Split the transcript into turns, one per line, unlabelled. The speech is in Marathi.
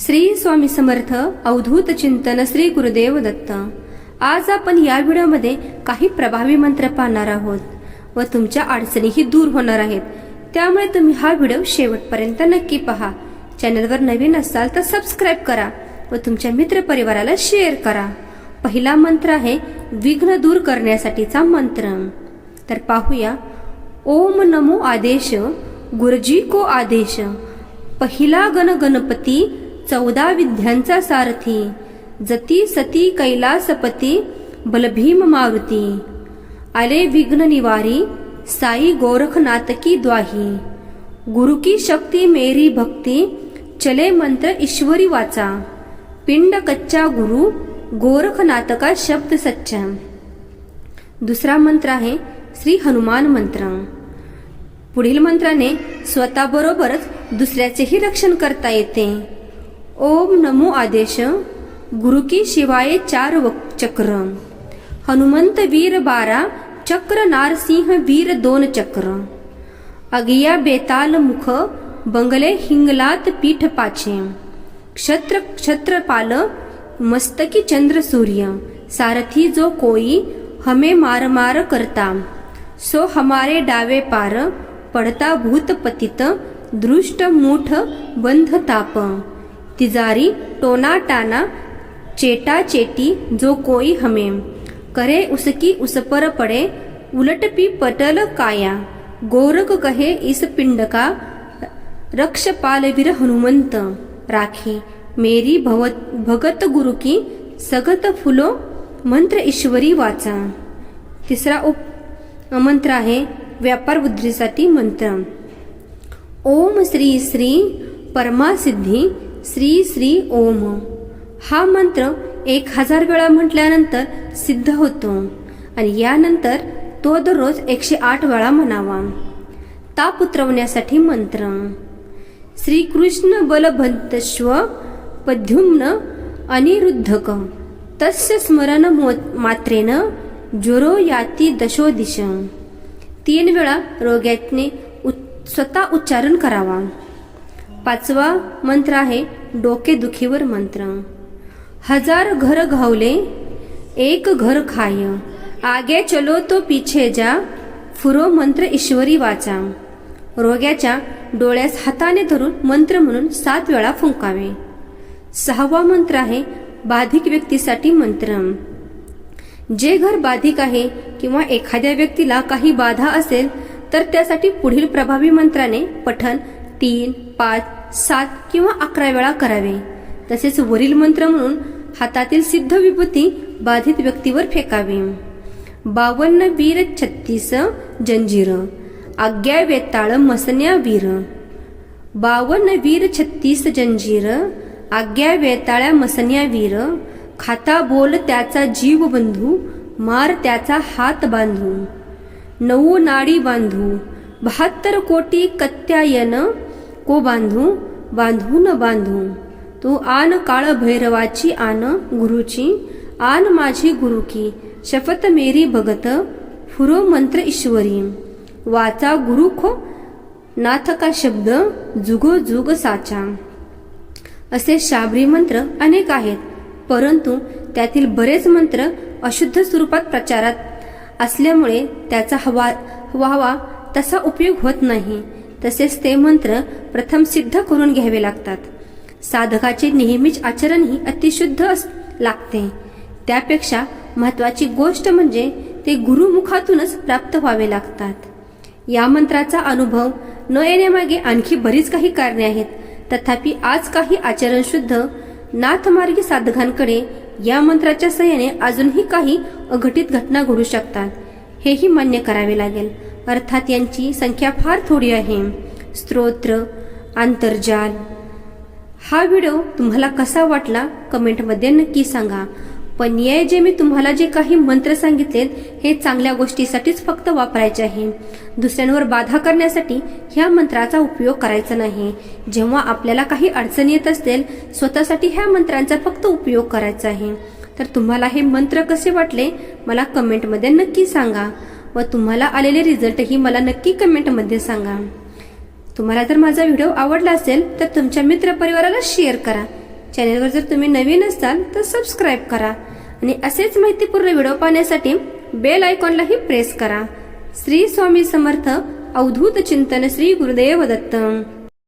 श्री स्वामी समर्थ अवधूत चिंतन श्री गुरुदेव दत्त. आज आपण या व्हिडिओमध्ये काही प्रभावी मंत्र पाहणार आहोत व तुमच्या अडचणीही दूर होणार आहेत. त्यामुळे तुम्ही हा व्हिडिओ शेवटपर्यंत नक्की पहा. चॅनलवर नवीन असाल तर सबस्क्राईब करा व तुमच्या मित्रपरिवाराला शेअर करा. पहिला मंत्र आहे विघ्न दूर करण्यासाठीचा मंत्र. तर पाहूया. ओम नमो आदेश गुरुजी को आदेश. पहिला गण गणपती चौदा विद्यांचा सारथी जती सती कैलासपती बलभीम मारुती. आले विघ्न निवारी साई गोरखनाथ की द्वाही. गुरु की शक्ती मेरी भक्ती चले मंत्र ईश्वरी वाचा. पिंड कच्चा गुरु गोरखनाथ का शब्द सच्चा. दुसरा मंत्र आहे श्री हनुमान मंत्र. पुढील मंत्राने स्वतःबरोबरच दुसऱ्याचेही रक्षण करता येते. ओम नमो आदेश गुरु की शिवाय चार चक्र। हनुमंत वीर बारा चक्र नारसिंह वीर दोन चक्र। अगिया बेताल मुख बंगले हिंगलात पीठ पाचे। क्षत्र क्षत्रपाल मस्तकी चंद्र सूर्य। सारथी जो कोई हमें मार मार करता। सो हमारे डावे पार पडता भूत पतित दृष्ट मूठ बंध ताप। तिजारी टोना टाना चेटा चेटी जो कोई हमें करे उसकी उस पर पड़े उलट पी पटल काया। गोरख कहे इस पिंड का रक्षपाल वीर हनुमंत। राखी मेरी भवत भगत गुरु की सगत फुलो मंत्र ईश्वरी वाचा। तिसरा उप मंत्र आहे व्यापार बुद्धीसाठी मंत्र। ओम श्री श्री परमासिद्धी श्री श्री ओम. हा मंत्र एक हजार वेळा म्हटल्यानंतर सिद्ध होतो. आणि यानंतर तो दररोज एकशे आठ वेळा म्हणावा. ताप उतरवण्यासाठी मंत्र. श्रीकृष्ण बलभंतश्व पद्युम्न अनिरुद्धक. तस्य स्मरण मो- मात्रेन ज्वरो याती दशो दिश तीन वेळा रोग्याने उच- स्वतः उच्चारण करावा. पाचवा मंत्र आहे डोकेदुखीवर मंत्र. हजार घर घावले एक घर खाय. आगे चलो तो पीछे जा फुरो मंत्र ईश्वरी वाचा. रोग्याच्या डोळ्यास हाताने धरून मंत्र म्हणून सात वेळा फुंकावे. सहावा मंत्र आहे बाधिक व्यक्तीसाठी मंत्र. जे घर बाधिक आहे किंवा एखाद्या व्यक्तीला काही बाधा असेल तर त्यासाठी पुढील प्रभावी मंत्राने पठन तीन पाच सात किंवा अकरा वेळा करावे. तसेच वरील मंत्र म्हणून हातातील सिद्ध विभूती बाधित व्यक्तीवर फेकावी. बावन्न वीर छत्तीस जंजीर. आज्ञा वेताळ मसन्या वीर. बावन्न वीर छत्तीस जंजीर. आज्ञा वेताळ्या मसन्या वीर. खाता बोल त्याचा जीव बंधू मार त्याचा हात बांधू. नऊ नाडी बांधू. बहात्तर कोटी कत्यायन को बांधू बांधून बांधू? तू आन काळ भैरवाची आन गुरुची आन माझी गुरु की शपथ मेरी भगत फुरो मंत्र ईश्वरी. वाचा गुरु खो नाथ का शब्द जुगो जुग साचा. असे शाबरी मंत्र अनेक आहेत परंतु त्यातील बरेच मंत्र अशुद्ध स्वरूपात प्रचारात असल्यामुळे त्याचा हवा व्हावा तसा उपयोग होत नाही. तसेच ते मंत्र प्रथम सिद्ध करून घ्यावे लागतात. साधकाचे नेहमीच आचरणही अतिशुद्ध अस- लागते. त्यापेक्षा महत्वाची गोष्ट म्हणजे ते गुरुमुखातूनच प्राप्त व्हावे लागतात. या मंत्राचा अनुभव न येण्यामागे आणखी बरीच काही कारणे आहेत. तथापि आज काही आचरणशुद्ध नाथमार्गी साधकांकडे या मंत्राच्या सहाय्याने अजूनही काही अघटित घटना घडू शकतात. हेही मान्य करावे लागेल. अर्थात यांची संख्या फार थोडी आहे. स्तोत्र आंतरजाल हा व्हिडिओ तुम्हाला कसा वाटला? कमेंटमध्ये नक्की सांगा. पण ये जे मी तुम्हाला जे काही मंत्र सांगितलेत हे चांगल्या गोष्टीसाठीच फक्त वापरायचे आहे. दुसऱ्यांवर बाधा करण्यासाठी ह्या मंत्राचा उपयोग करायचा नाही. जेव्हा आपल्याला काही अडचण येत असेल स्वतःसाठी ह्या मंत्रांचा फक्त उपयोग करायचा आहे. तर तुम्हाला हे मंत्र कसे वाटले? मला कमेंटमध्ये नक्की सांगा. व तुम्हाला आलेले रिझल्टही मला नक्की कमेंटमध्ये सांगा. तुम्हाला जर माझा व्हिडिओ आवडला असेल तर तुमच्या मित्रपरिवाराला शेअर करा. चॅनेलवर जर तुम्ही नवीन असाल तर सबस्क्राईब करा. आणि असेच माहितीपूर्ण व्हिडिओ पाहण्यासाठी बेल आयकॉनलाही प्रेस करा. श्री स्वामी समर्थ अवधूत चिंतन श्री गुरुदेव दत्त.